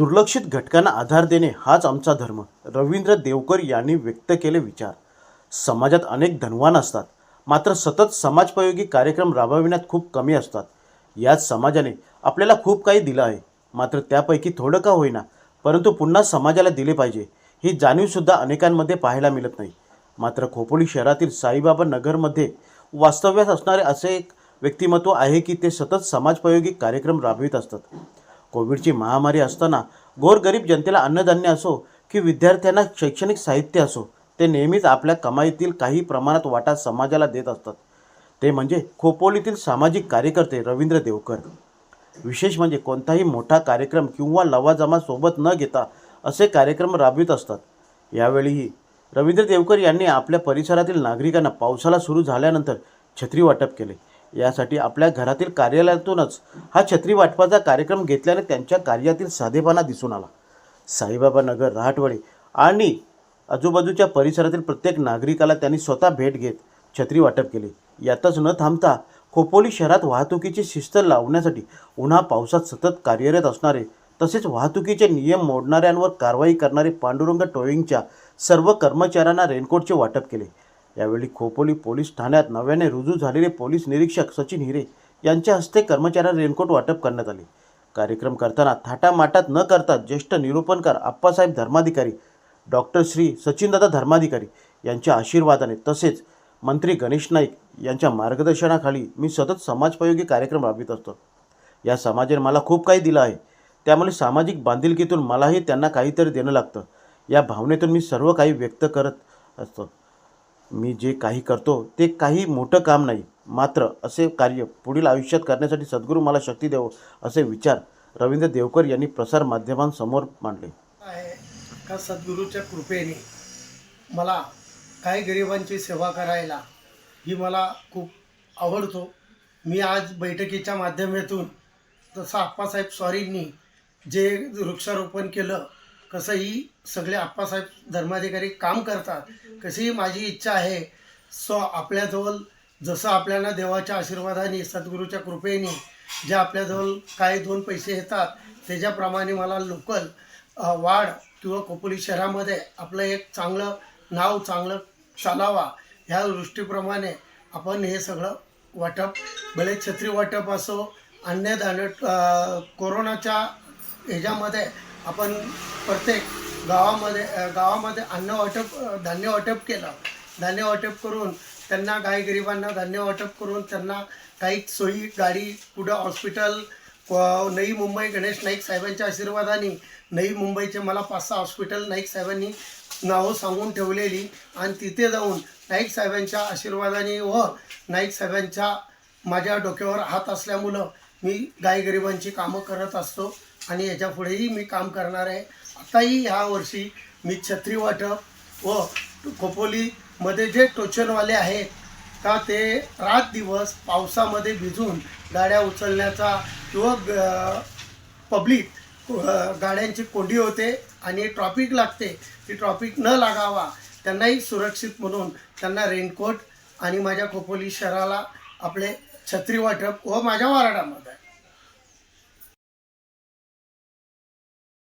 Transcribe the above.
दुर्लक्षित घटकांना आधार देणे हाच आमचा धर्म. रवींद्र देवकर यांनी व्यक्त केले विचार. समाजात अनेक धनवान असतात. मात्र सतत समाजपयोगी कार्यक्रम राबविण्यात खूप कमी असतात. याच समाजाने आपल्याला खूप काही दिलं आहे. मात्र त्यापैकी थोडं का होईना परंतु पुन्हा समाजाला दिले पाहिजे ही जाणीवसुद्धा अनेकांमध्ये पाहायला मिळत नाही. मात्र खोपोली शहरातील साईबाबा नगरमध्ये वास्तव्यास असणारे असे एक व्यक्तिमत्व आहे की ते सतत समाजपयोगी कार्यक्रम राबवित असतात. कोविडची महामारी असताना गोरगरीब जनतेला अन्नधान्य असो की विद्यार्थ्यांना शैक्षणिक साहित्य असो ते नेहमीच आपल्या कमाईतील काही प्रमाणात वाटा समाजाला देत असतात. ते म्हणजे खोपोलीतील सामाजिक कार्यकर्ते रवींद्र देवकर. विशेष म्हणजे कोणताही मोठा कार्यक्रम किंवा लवाजमा सोबत न घेता असे कार्यक्रम राबवित असतात. यावेळीही रवींद्र देवकर यांनी आपल्या परिसरातील नागरिकांना पावसाला सुरू झाल्यानंतर छत्री वाटप केले. यासाठी आपल्या घरातील कार्यालयातूनच हा छत्री वाटपाचा कार्यक्रम घेतल्याने त्यांच्या कार्यातील साधेपणा दिसून आला. साईबाबा नगर रहाटवडे आणि आजूबाजूच्या परिसरातील प्रत्येक नागरिकाला त्यांनी स्वतः भेट घेत छत्री वाटप केले. यातच न थांबता खोपोली शहरात वाहतुकीची शिस्त लावण्यासाठी उन्हा पावसात सतत कार्यरत असणारे तसेच वाहतुकीचे नियम मोडणाऱ्यांवर कारवाई करणारे पांडुरंग टोईंगच्या सर्व कर्मचाऱ्यांना रेनकोटचे वाटप केले. यावेळी खोपोली पोलीस ठाण्यात नव्याने रुजू झालेले पोलीस निरीक्षक सचिन हिरे यांच्या हस्ते कर्मचाऱ्यांना रेनकोट वाटप करण्यात आले. कार्यक्रम करताना थाटामाटात न करता ज्येष्ठ निरूपणकार आप्पासाहेब धर्माधिकारी डॉक्टर श्री सचिनदादा धर्माधिकारी यांच्या आशीर्वादाने तसेच मंत्री गणेश नाईक यांच्या मार्गदर्शनाखाली मी सतत समाजपयोगी कार्यक्रम राबवित असतो. या समाजाने मला खूप काही दिलं आहे. त्यामुळे सामाजिक बांधिलकीतून मलाही त्यांना काहीतरी देणं लागतं. या भावनेतून मी सर्व काही व्यक्त करत असतो. मी जे काही करतो ते काही मोठं काम नाही. मात्र असे कार्य पुढील आयुष्यात करण्यासाठी सद्गुरू मला शक्ती देव असे विचार रवींद्र देवकर यांनी प्रसार माध्यमांसमोर मांडले. आहे का सद्गुरूच्या कृपेने मला काही गरिबांची सेवा करायला ही मला खूप आवडतो. मी आज बैठकीच्या माध्यमातून जसं आप्पासाहेब स्वारींनी जे वृक्षारोपण केलं कसंही सगळे आप्पासाहेब धर्माधिकारी काम करतात कशीही माझी इच्छा आहे सो आपल्याजवळ जसं आपल्याला देवाच्या आशीर्वादाने सद्गुरूच्या कृपेने जे आपल्याजवळ काही दोन पैसे येतात त्याच्याप्रमाणे मला लोकल वाढ किंवा खोपोली शहरामध्ये आपलं एक चांगलं नाव चांगलं चालावा ह्या दृष्टीप्रमाणे आपण हे सगळं वाटप भले छत्री वाटप असो अन्नदान कोरोनाच्या ह्याच्यामध्ये आपण प्रत्येक गावामध्ये गावामध्ये अन्न वाटप धान्य वाटप केलं. धान्य वाटप करून त्यांना काही गरिबांना धान्य वाटप करून त्यांना काही सोयी गाडी कुठं हॉस्पिटल क- नवी मुंबई गणेश नाईक साहेबांच्या आशीर्वादाने नवी मुंबईचे मला पाच सहा हॉस्पिटल नाईक साहेबांनी नावं सांगून ठेवलेली आणि तिथे जाऊन नाईक साहेबांच्या आशीर्वादाने व नाईक साहेबांच्या माझ्या डोक्यावर हात असल्यामुळं मी गायगरिबांची कामं करत असतो. आणि याच्या पुढेही मी काम करणार आहे. आताही ह्या वर्षी मी छत्री वाटप व खोपोलीमध्ये जे टोचनवाले आहेत का ते रात दिवस पावसामध्ये भिजून गाड्या उचलण्याचा किंवा पब्लिक गाड्यांची कोंडी होते आणि ट्रॉफिक लागते ती ट्रॉफिक न लागावा त्यांनाही सुरक्षित म्हणून त्यांना रेनकोट आणि माझ्या खोपोली शहराला आपले छत्री वाटप व माझ्या वार्डामध्ये.